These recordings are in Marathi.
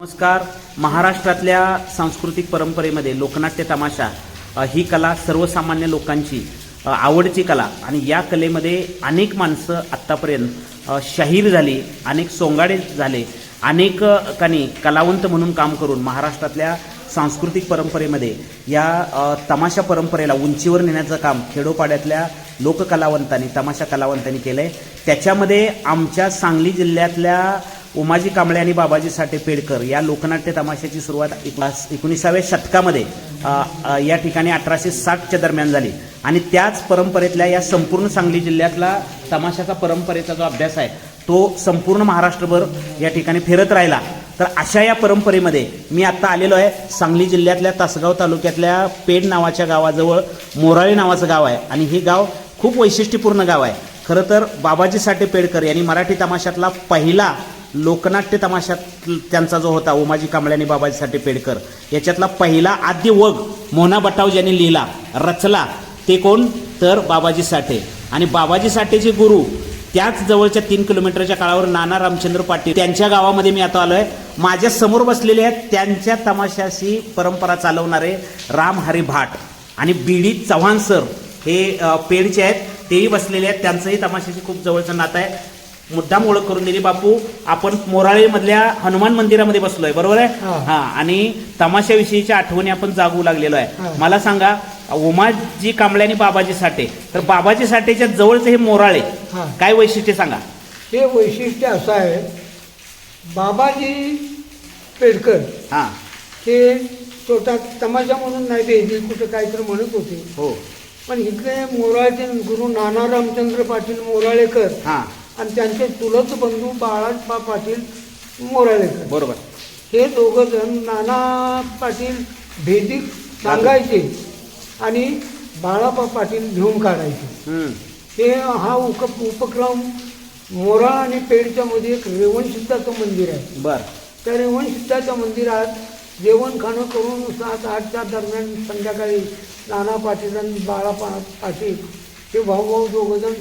नमस्कार. महाराष्ट्रातल्या सांस्कृतिक परंपरेमध्ये लोकनाट्य तमाशा ही कला सर्वसामान्य लोकांची आवडची कला. आणि या कलेमध्ये अनेक माणसं आत्तापर्यंत शाहीर झाली अनेक सोंगाडे झाले अनेक कानी कलावंत म्हणून काम करून महाराष्ट्रातल्या सांस्कृतिक परंपरेमध्ये या तमाशा परंपरेला उंचीवर नेण्याचं काम खेडोपाड्यातल्या लोककलावंतांनी तमाशा कलावंतांनी केलं आहे त्याच्यामध्ये आमच्या सांगली जिल्ह्यातल्या उमाजी कांबळे आणि बाबाजी साठे पेडकर या लोकनाट्य तमाशाची सुरुवात एकोणीसाव्या शतकामध्ये या ठिकाणी अठराशे साठच्या दरम्यान झाली. आणि त्याच परंपरेतल्या या संपूर्ण सांगली जिल्ह्यातला तमाशाचा परंपरेचा जो अभ्यास आहे तो संपूर्ण महाराष्ट्रभर या ठिकाणी फिरत राहिला. तर अशा या परंपरेमध्ये मी आत्ता आलेलो आहे. सांगली जिल्ह्यातल्या तासगाव तालुक्यातल्या पेड नावाच्या गावाजवळ मोराळी नावाचं गाव आहे. आणि हे गाव खूप वैशिष्ट्यपूर्ण गाव आहे. खरं तर बाबाजी साठे पेडकर यांनी मराठी तमाशातला पहिला लोकनाट्य तमाशात त्यांचा जो होता उमाजी कांबळे बाबाजीसाठी बाबाजी साठे पेडकर याच्यातला पहिला आद्य वग मोना बटाव ज्यांनी लिहिला रचला ते कोण? तर बाबाजी साठे. आणि बाबाजी साठेचे गुरु त्याच जवळच्या तीन किलोमीटरच्या काळावर नाना रामचंद्र पाटील त्यांच्या गावामध्ये मी आता आलोय. माझ्यासमोर बसलेले आहेत त्यांच्या तमाशाशी परंपरा चालवणारे राम हरी भाट आणि बीडी चव्हाण सर हे पेडचे आहेत. तेही बसलेले आहेत. त्यांचंही तमाशाशी खूप जवळचं नातं आहे. मुद्दाम ओळख करून दिली बापू. आपण मोराळे मधल्या हनुमान मंदिरामध्ये बसलोय बरोबर आहे? हा. आणि तमाशाविषयीच्या आठवणी आपण जागू लागलेलो आहे. मला सांगा उमाजी कांबळे आणि बाबाजी साठे तर बाबाजी साठेच्या जवळचे हे मोराळे. काय वैशिष्ट्य सांगा? हे वैशिष्ट्य असं आहे बाबाजी पेडकर हा. हे छोटा तमाशा म्हणून नाही ते कुठं काहीतरी म्हणत होते. हो. पण इथले मोराळचे गुरु नाना रामचंद्र पाटील मोराळेकर हा. आणि त्यांचे चुलत बंधू बाळापा पाटील मोराळेकर बरोबर. हे दोघं जण नाना पाटील भेदिक सांगायचे आणि बाळापा पाटील घेऊन काढायचे. हे हा उप उपक्रम मोरा आणि पेडच्या मध्ये एक रेवणसिद्धाचं मंदिर आहे. बर. त्या रेवणसिद्धाच्या मंदिरात जेवण खाणं करून सात आठच्या दरम्यान संध्याकाळी नाना पाटील आणि बाळा पाटील हे भाऊ भाऊ दोघं जण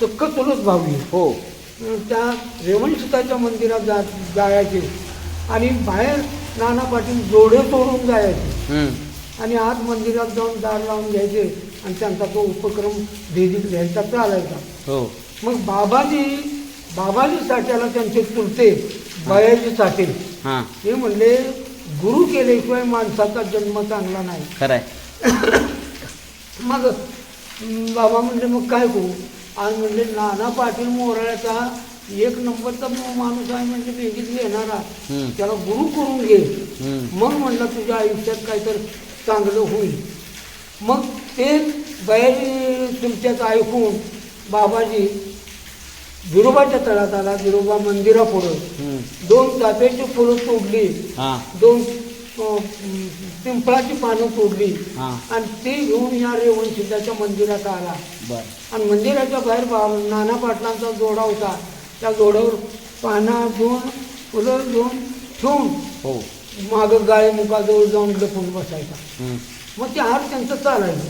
चक्क भाऊ आहे. हो. त्या रेवणसिद्धाच्या मंदिरात जा जायचे. आणि बाहेर नाना पाटील जोडे तोडून जायचे. आणि आत मंदिरात जाऊन दार लावून घ्यायचे. आणि त्यांचा तो उपक्रम भेदीत घ्यायचा चालायचा. हो. मग बाबाजी बाबाजी साठ्याला त्यांचे चुलते बयाजी साठे. हा. म्हणले गुरु केल्याशिवाय माणसाचा जन्म चांगला नाही. खरंय. मग बाबा म्हणले मग काय करू? आज म्हणले नाना पाटील मोराळ्याचा एक नंबरचा माणूस आहे म्हणजे बेगीत घेणारा. त्याला गुरु करून घे. मग म्हणलं तुझ्या आयुष्यात काहीतरी चांगलं होईल मग ते बयाजी तुमच्यात ऐकून बाबाजी विरोबाच्या तळात आला विरोबा मंदिरापुढं. दोन चाफ्याची फुलं तोडली हा दोन पिंपळाची पानं तोडली. हा. आणि ते घेऊन या रेवणसिद्धाच्या मंदिरात आला. बर. आणि मंदिराच्या बाहेर बा- नाना पाटलांचा जोडा होता. त्या जोड्यावर पानं घेऊन फुलं घेऊन ठेवून हो. मागं गाय मुखाजवळ जाऊन लपून बसायचा. मग ते हार त्यांचं चालायचं.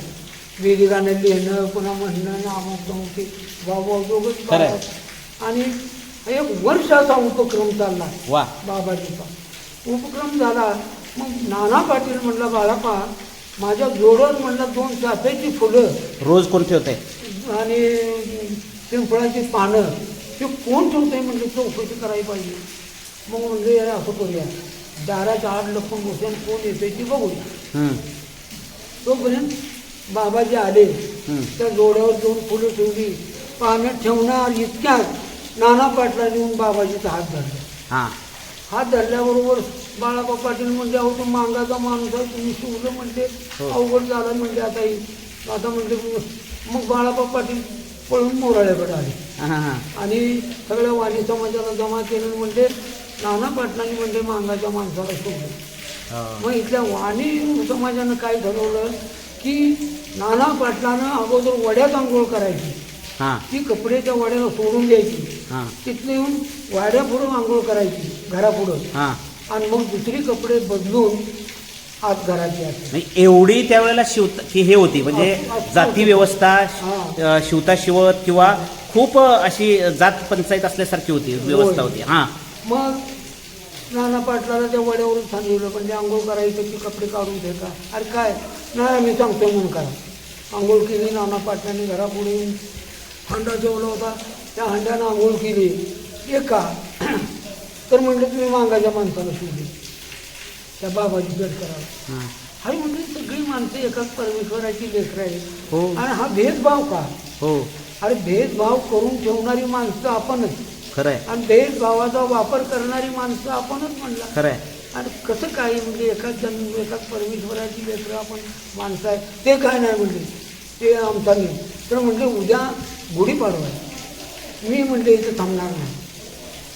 वेदी गाणं लिहिणं पुन्हा म्हणणं नामक दोघंच खरंय. पाहत. आणि एक वर्षाचा उपक्रम चालला. वा. बाबाजीचा. उपक्रम झाला. मग नाना पाटील म्हणला बाळापा माझ्या जोडवर म्हणलं दोन चाफ्याची फुलं. रोज कोण ठेवते आणि पिंपळाची पानं. ते कोण ठेवतंय? म्हणलं चौकशी करायला पाहिजे. मग म्हणलं यार असं करूया. दाराच्या आड लपून बसून कोण येते ती बघूया. तोपर्यंत बाबाजी आले. त्या जोड्यावर दोन फुलं ठेवली. पानं ठेवणार इतक्यात नाना पाटला येऊन बाबाजीचा हात धरला. हा. हात धरल्याबरोबर बाळाबा पाटील म्हणजे अहो तो मांगाचा माणूस आहे तुम्ही शिवलं म्हणते हो. अवघड झालं म्हणजे आता ही. आता म्हणजे मग बाळाबा पाटील पळून मोराळ्याकडे आले. हा, हा, हा. आणि सगळ्या वाणी समाजाला जमा केलं म्हणजे नाना पाटलांनी म्हणजे मांगाच्या माणसाला शिवलं हो. मग इथल्या वाणी समाजानं काय ठरवलं की नाना पाटलानं अगोदर वड्यात आंघोळ करायची. हा. ती कपड्याच्या वाड्याला सोडून द्यायची. तिथनं येऊन वाड्यापुढं आंघोळ करायची. घरापुढं. हा. आणि मग दुसरी कपडे बदलून आत घरात यायचे. म्हणजे एवढी त्यावेळेला शिवता की हे होती म्हणजे जाती व्यवस्था हा. शिवता शिवत किंवा खूप अशी जात पंचायत असल्यासारखी होती व्यवस्था. होती हा. मग नाना पाटलाला त्या वड्यावरून सांगितलं म्हणजे आंघोळ करायचं की कपडे काढून ठेका अरे काय? नाही मी सांगतो म्हणून करा. आंघोळ केली नाना पाटलाने घरापुढे येऊन हंडा ठेवला होता. त्या हंड्यानं आंघोळ केली. एक तर म्हणलं तुम्ही मांगाच्या माणसाला शोधली त्या बाबाची भेट करायला हां. म्हणजे सगळी माणसं एकाच परमेश्वराची लेकरं आहेत. हो. आणि हा भेदभाव का? हो. अरे भेदभाव करून ठेवणारी माणसं आपणच. खरंय. आणि भेदभावाचा वापर करणारी माणसं आपणच म्हणला. खरंय. आणि कसं काय म्हणजे एकाच जन्म एकाच परमेश्वराची लेकरं आपण माणसं आहे ते काय नाही म्हणले. ते आमचा नाही. तर म्हणले उद्या गुढीपाडवा आहे. मी म्हणले इथं थांबणार नाही.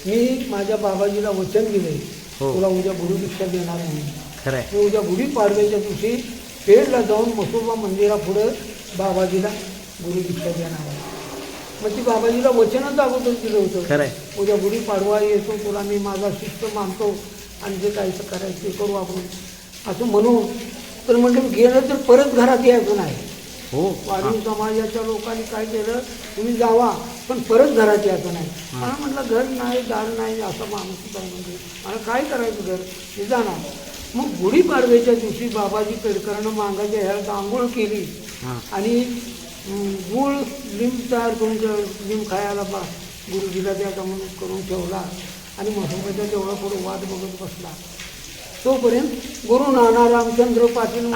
मी माझ्या बाबाजीला वचन दिले हो. तुला उद्या गुरुदीक्षा देणार नाही खरंय. मी उद्या गुढीपाडव्याच्या दिवशी पेडला जाऊन मसोबा मंदिरापुढं बाबाजीला गुरुदीक्षा देणार आहे. मग ती बाबाजीला वचनच अगोदर दिलं होतं. खरंय. उद्या गुढीपाडवा येतो तुला मी माझा शिस्त मानतो आणि जे काही तर करायचं ते करू आपण. असं म्हणून. तर म्हटलं गेलं तर परत घरात यायचं नाही. हो. वारली समाजाच्या लोकांनी काय केलं? तुम्ही जावा पण परत घरात यायचं नाही. मला म्हटलं घर नाही दार नाही असा माणूस म्हणजे मला काय करायचं घर? मी जाणार. मग गुढीपाडव्याच्या दिवशी बाबाजी पेडकरानं मांगाच्या ह्याला आंघोळ केली. हां. आणि गूळ लिंब तयार करून लिंब खायला बा. गुरुजीला म्हणून करून ठेवला. आणि मसोबाच्या तेवढा पुढे वाट बघत बसला. तोपर्यंत गुरु नाना रामचंद्र पाटील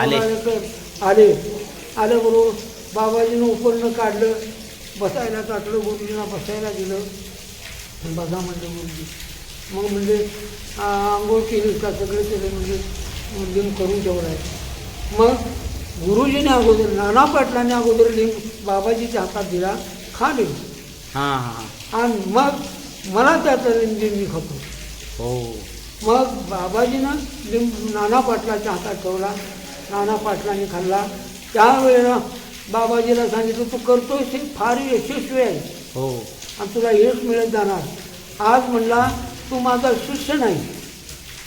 आले. आले आल्याबरोबर बाबाजीनं उपरणं काढलं बसायला टाकलं गुरुजींना बसायला दिलं. बघा म्हणलं गुरुजी. मग म्हणजे आंघोळ केली का? सगळे केले. म्हणजे लिंब करून ठेवला आहे. मग गुरुजीने अगोदर नाना पाटलाने अगोदर लिंब बाबाजीच्या हातात दिला खा लिंब हां हां आणि मग मला त्याचा लिंब लिंब खातो. हो. मग बाबाजीनं लिंब नाना पाटलाच्या हातात ठेवला नाना पाटलाने खाल्ला त्यावेळेला बाबाजीला सांगितलं तू करतोय ते फार यशस्वी आहे. हो. आणि तुला यश मिळत जाणार. आज म्हणला तू माझा शिष्य नाही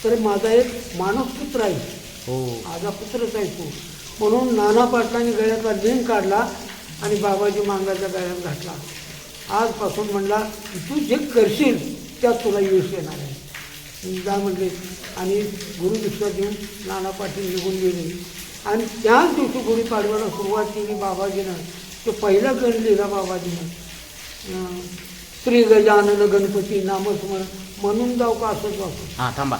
तर माझा एक मानस पुत्र आहे. हो. माझा पुत्रच आहे तू. म्हणून नाना पाटलाने गळ्यातला लिंक काढला आणि बाबाजी मांगाच्या गळ्यात घातला. आजपासून म्हणला तू जे करशील त्यात तुला यश येणार आहे. जा म्हणले आणि गुरुदीक्षा देऊन नाना पाटील निघून गेले. आणि त्याच दिवशी गुढीपाडव्याला सुरुवात केली बाबाजीनं तो पहिलं गण लिहिला बाबाजीनं. श्री गजानन गणपती नामस्मरण म्हणून जाऊ का असंच बापू हां थांबा.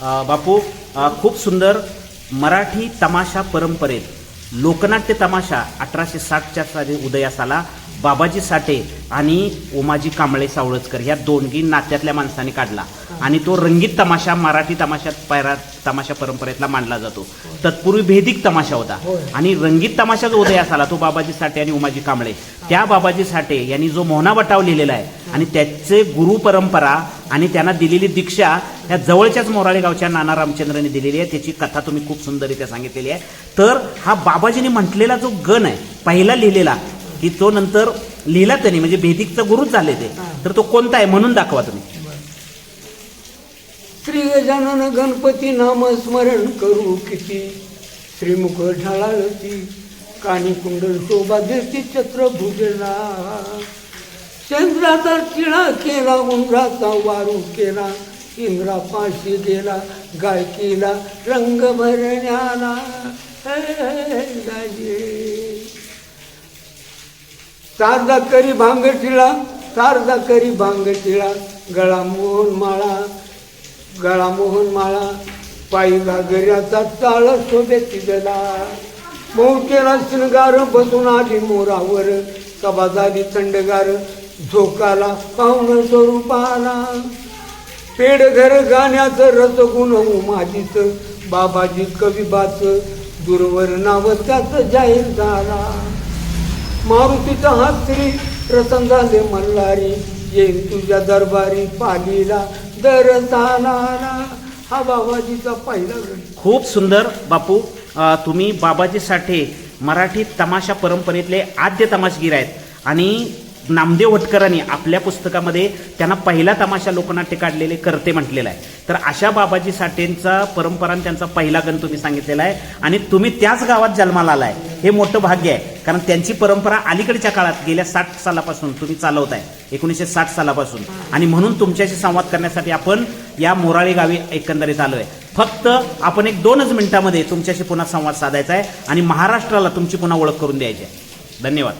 अ, बापू अ, खूप सुंदर मराठी तमाशा परंपरेत लोकनाट्य तमाशा अठराशे साठच्या साली उदयास आला. बाबाजी साठे आणि उमाजी कांबळे सावळजकर ह्या दोनगी नात्यातल्या माणसाने काढला. आणि तो रंगीत तमाशा मराठी तमाशात पैरा तमाशा परंपरेतला मांडला जातो. तत्पूर्वी भेदिक तमाशा होता. आणि रंगीत तमाशा जो उदयास आला तो बाबाजी साठे आणि उमाजी कांबळे. त्या बाबाजी साठे यांनी जो मोहना बटाव लिहिलेला आहे आणि त्याचे गुरु परंपरा आणि त्यांना दिलेली दीक्षा त्या जवळच्याच मोराळे गावच्या नाना रामचंद्राने दिलेली आहे. त्याची कथा तुम्ही खूप सुंदररित्या सांगितलेली आहे. तर हा बाबाजीने म्हटलेला जो गण आहे पहिला लिहिलेला की तो नंतर लिहिला त्यांनी म्हणजे भेदिकचा गुरुच झाले ते. तर तो कोणता आहे? म्हणून दाखवा तुम्ही. श्री गजानन गणपती नामस्मरण करू किती? श्रीमुख ढाळाळती कानी कुंडल शोभा देती छत्र भुजला चंद्राचा टिळा केला उंदराचा वारू केला इंद्रा पाशी गेला गायकीला रंग भरण्याला. सारदा करी भांग टिळा सारदा करी भांग टिळा गळा मोहन माळा गळा मोहन माळा पायी घागऱ्याचा ताळ शोभेची गला मोठेला शृंगार बसून आली मोरावर सभा झाली थंडगार झोकाला पाहुण स्वरूपाला. पेड घर गाण्याचं रसगुण माझीच बाबाजी कविबाच दूरवर नाव त्याच जाहीर झाला. मारुतीचा हात श्री प्रसंगाले मल्हारी येईल तुझ्या दरबारी पालीला. दरसाला हा बाबाजीचा पहिला खूप सुंदर बापू. अ, तुम्ही बाबाजी साठे मराठी तमाशा परंपरेतले आद्य तमाशगीर आहेत. आणि नामदेव भटकरांनी आपल्या पुस्तकामध्ये त्यांना पहिला तमाशा लोकनाट्य काढलेले करते म्हटलेलं आहे. तर अशा बाबाजी साठेंचा परंपरा आणि त्यांचा पहिला गण तुम्ही सांगितलेला आहे. आणि तुम्ही त्याच गावात जन्माला आलाय. हे मोठं भाग्य आहे. कारण त्यांची परंपरा अलीकडच्या काळात गेल्या साठ सालापासून तुम्ही चालवत आहे एकोणीसशे साठ सालापासून. आणि म्हणून तुमच्याशी संवाद करण्यासाठी आपण या मोराळी गावी एकंदरीत आलो आहे फक्त आपण एक दोनच मिनिटामध्ये तुमच्याशी पुन्हा संवाद साधायचा आहे आणि महाराष्ट्राला तुमची पुन्हा ओळख करून द्यायची आहे. धन्यवाद.